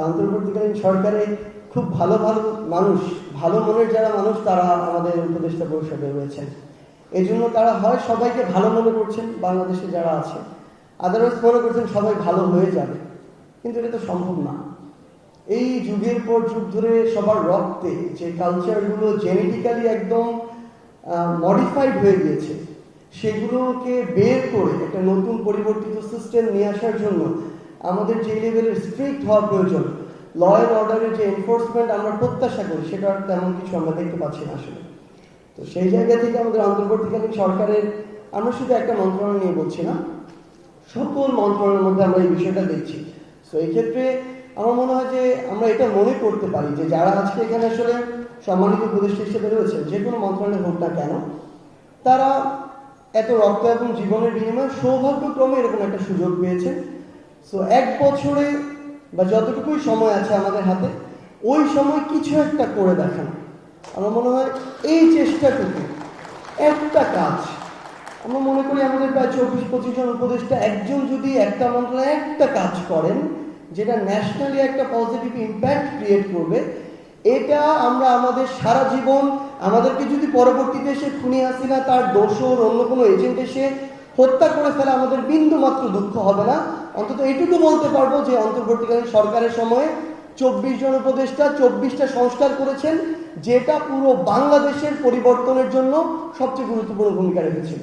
অন্তর্বর্তীকালীন সরকারে খুব ভালো ভালো মানুষ, ভালো মনের যারা মানুষ, তারা আমাদের উপদেষ্টা পরিষদে রয়েছেন। এই জন্য তারা হয় সবাইকে ভালো মনে করছেন, বাংলাদেশে যারা আছে। আদারওয়াইজ মনে করছেন সবাই ভালো হয়ে যাবে। কিন্তু এটা তো সম্ভব না। এই যুগের পর যুগ ধরে সবার রক্তে যে কালচারগুলো জেনেটিক্যালি একদম মডিফাইড হয়ে গিয়েছে, সেগুলোকে বের করে একটা নতুন পরিবর্তিত সিস্টেম নিয়ে আসার জন্য আমাদের যে লেভেলের স্ট্রিক্ট হওয়া প্রয়োজন ল অ্যান্ড অর্ডারের যে এনফোর্সমেন্ট আমরা প্রত্যাশা করি, সেটা তেমন কিছু আমরা দেখতে পাচ্ছি না আসলে। তো সেই জায়গা থেকে আমাদের অন্তর্বর্তীকালীন সরকারের, আমরা শুধু একটা মন্ত্রণালয় নিয়ে বলছি না, সকল মন্ত্রণালয়ের মধ্যে আমরা এই বিষয়টা দেখছি। তো এই ক্ষেত্রে আমার মনে হয় যে আমরা এটা মনে করতে পারি যে যারা আজকে এখানে আসলে সম্মানিত উপদেষ্টা হিসেবে রয়েছেন, যে কোনো মন্ত্রণালয় হোক না কেন, তারা এত রক্ত এবং জীবনের বিনিময়ে সৌভাগ্যক্রমে এরকম একটা সুযোগ পেয়েছে। সো এক বছরে বা যতটুকুই সময় আছে আমাদের হাতে, ওই সময় কিছু একটা করে দেখানো। আমার মনে হয় এই চেষ্টাটুকু একটা কাজ। আমরা মনে করি আমাদের প্রায় চব্বিশ, পঁচিশ জন উপদেষ্টা একজন যদি একটা মন্ত্রণালয়ে একটা কাজ করেন, যেটা ন্যাশনালি একটা পজিটিভ ইম্প্যাক্ট ক্রিয়েট করবে, এটা আমরা আমাদের সারা জীবন আমাদেরকে যদি পরবর্তীতে এসে খুনি হাসিনা তার দোষর অন্য কোনো এজেন্ট এসে হত্যা করে ফেলে, আমাদের বিন্দু মাত্র দুঃখ হবে না। অন্তত এটুকু বলতে পারব যে অন্তর্বর্তীকালীন সরকারের সময়ে চব্বিশ জন উপদেষ্টা চব্বিশটা সংস্কার করেছেন, যেটা পুরো বাংলাদেশের পরিবর্তনের জন্য সবচেয়ে গুরুত্বপূর্ণ ভূমিকা রেখেছিল